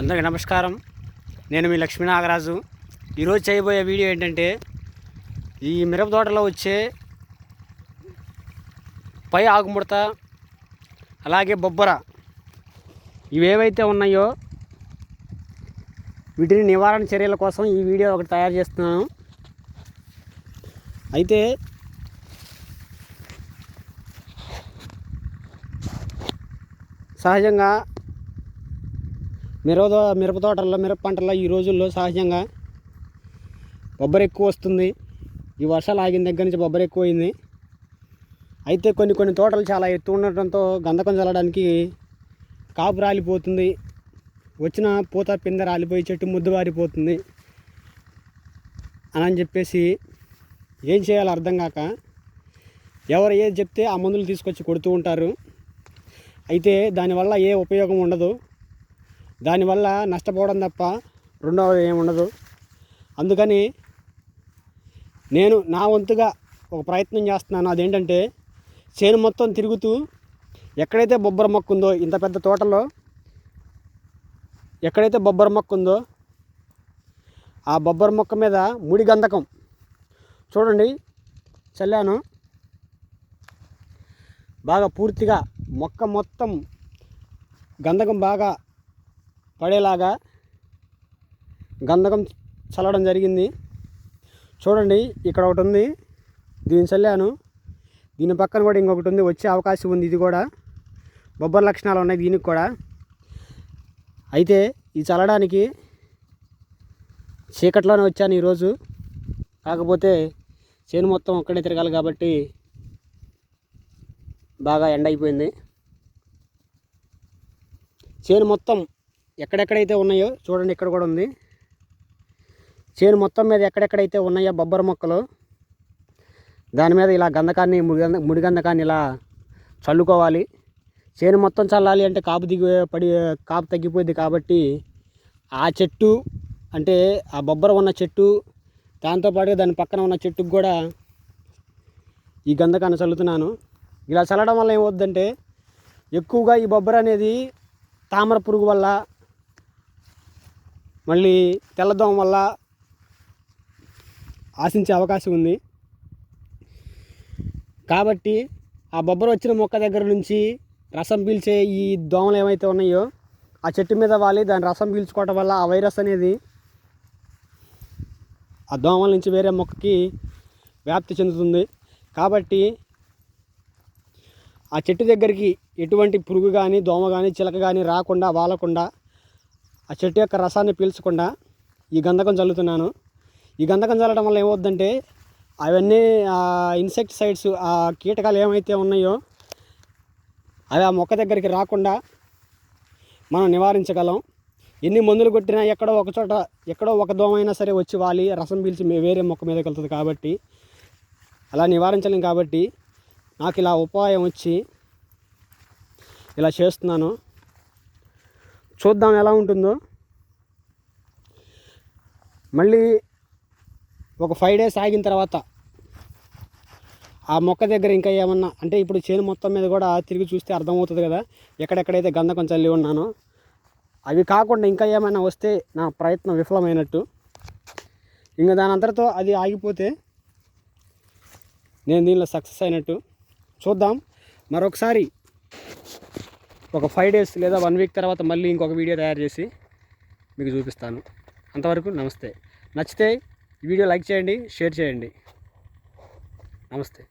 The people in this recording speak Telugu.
అందరికీ నమస్కారం. నేను మీ లక్ష్మీ నాగరాజు. ఈరోజు చేయబోయే వీడియో ఏంటంటే ఈ మిరప తోటలో వచ్చే పై ఆకుముడత అలాగే బొబ్బర ఇవేవైతే ఉన్నాయో వీటిని నివారణ చర్యల కోసం ఈ వీడియో ఒకటి తయారు చేస్తున్నాను. అయితే సహజంగా మిరప మిరప తోటల్లో మిరప పంటల్లో ఈ రోజుల్లో సహజంగా బొబ్బరి ఎక్కువ వస్తుంది. ఈ వర్షాలు ఆగిన దగ్గర నుంచి బొబ్బర ఎక్కువైంది. అయితే కొన్ని కొన్ని తోటలు చాలా ఎత్తు ఉండటంతో గంధకం చల్లడానికి కాపు రాలిపోతుంది. వచ్చిన పూత పిందె రాలిపోయి చెట్టు ముద్దు వారిపోతుంది అని అని చెప్పేసి ఏం చేయాలో అర్థం కాక ఎవరు ఏది చెప్తే ఆ మందులు తీసుకొచ్చి కొడుతూ ఉంటారు. అయితే దానివల్ల ఏ ఉపయోగం ఉండదు. దానివల్ల నష్టపోవడం తప్ప రెండవది ఏముండదు అందుకని నేను నా వంతుగా ఒక ప్రయత్నం చేస్తున్నాను. అదేంటంటే చేను మొత్తం తిరుగుతూ ఎక్కడైతే బొబ్బర మొక్క ఉందో ఇంత పెద్ద తోటలో ఎక్కడైతే బొబ్బర మొక్క ఉందో ఆ బొబ్బర మొక్క మీద ముడి గంధకం చూడండి చల్లాను. బాగా పూర్తిగా మొక్క మొత్తం గంధకం బాగా పడేలాగా గంధకం చల్లడం జరిగింది. చూడండి ఇక్కడ ఒకటి ఉంది. దీన్ని చల్లాను. దీని పక్కన కూడా ఇంకొకటి ఉంది. వచ్చే అవకాశం ఉంది ఇది కూడా. బొబ్బర్ లక్షణాలు ఉన్నాయి దీనికి కూడా. అయితే ఇది చల్లడానికి చీకట్లోనే వచ్చాను ఈరోజు. కాకపోతే చేను మొత్తం ఒక్కడే తిరగాలి కాబట్టి బాగా ఎండ అయిపోయింది. చేను మొత్తం ఎక్కడెక్కడైతే ఉన్నాయో చూడండి ఇక్కడ కూడా ఉంది. చేను మొత్తం మీద ఎక్కడెక్కడైతే ఉన్నాయో బొబ్బర మొక్కలు దాని మీద ఇలా గంధకాన్ని ముడిగంధ ముడిగంధకాన్ని ఇలా చల్లుకోవాలి. చేను మొత్తం చల్లాలి అంటే కాపు దిగి పడి కాపు తగ్గిపోయింది కాబట్టి ఆ చెట్టు అంటే ఆ బొబ్బర ఉన్న చెట్టు దాంతోపాటుగా దాని పక్కన ఉన్న చెట్టుకు కూడా ఈ గంధకాన్ని చల్లుతున్నాను. ఇలా చల్లడం వల్ల ఏమవుద్దంటే ఎక్కువగా ఈ బొబ్బర అనేది తామర పురుగు వల్ల మళ్ళీ తెల్లదోమ వల్ల ఆశించే అవకాశం ఉంది. కాబట్టి ఆ బొబ్బర వచ్చిన మొక్క దగ్గర నుంచి రసం పీల్చే ఈ దోమలు ఏమైతే ఉన్నాయో ఆ చెట్టు మీద వాలి దాని రసం పీల్చుకోవటం వల్ల ఆ వైరస్ అనేది ఆ దోమల నుంచి వేరే మొక్కకి వ్యాప్తి చెందుతుంది. కాబట్టి ఆ చెట్టు దగ్గరికి ఎటువంటి పురుగు కానీ దోమ కానీ చిలక కానీ రాకుండా వాలకుండా ఆ చెట్టు యొక్క రసాన్ని పీల్చకుండా ఈ గంధకం చల్లుతున్నాను. ఈ గంధకం చల్లడం వల్ల ఏమవుద్దంటే అవన్నీ ఆ ఇన్సెక్టిసైడ్స్ ఆ కీటకాలు ఏమైతే ఉన్నాయో అవి ఆ మొక్క దగ్గరికి రాకుండా మనం నివారించగలం. ఎన్ని మందులు కొట్టినా ఎక్కడో ఒక చోట ఎక్కడో ఒక దోమ అయినా సరే వచ్చి వాలి రసం పీల్చి వేరే మొక్క మీదకి వెళ్తుంది కాబట్టి అలా నివారించలేం కాబట్టి నాకు ఇలా ఉపాయం వచ్చి ఇలా చేస్తున్నాను. చూద్దాం ఎలా ఉంటుందో. మళ్ళీ ఒక ఫైవ్ డేస్ ఆగిన తర్వాత ఆ మొక్క దగ్గర ఇంకా ఏమన్నా అంటే ఇప్పుడు చేను మొత్తం మీద కూడా తిరిగి చూస్తే అర్థమవుతుంది కదా ఎక్కడెక్కడైతే గంధకం చల్లి ఉన్నానో. అవి కాకుండా ఇంకా ఏమైనా వస్తే నా ప్రయత్నం విఫలమైనట్టు. ఇంకా దాని అంతటితో అది ఆగిపోతే నేను దీనిలో సక్సెస్ అయినట్టు. చూద్దాం. మరొకసారి ఒక ఫైవ్ డేస్ లేదా వన్ వీక్ తర్వాత మళ్ళీ ఇంకొక వీడియో తయారు చేసి మీకు చూపిస్తాను. అంతవరకు నమస్తే. నచ్చితే ఈ వీడియో లైక్ చేయండి షేర్ చేయండి. నమస్తే.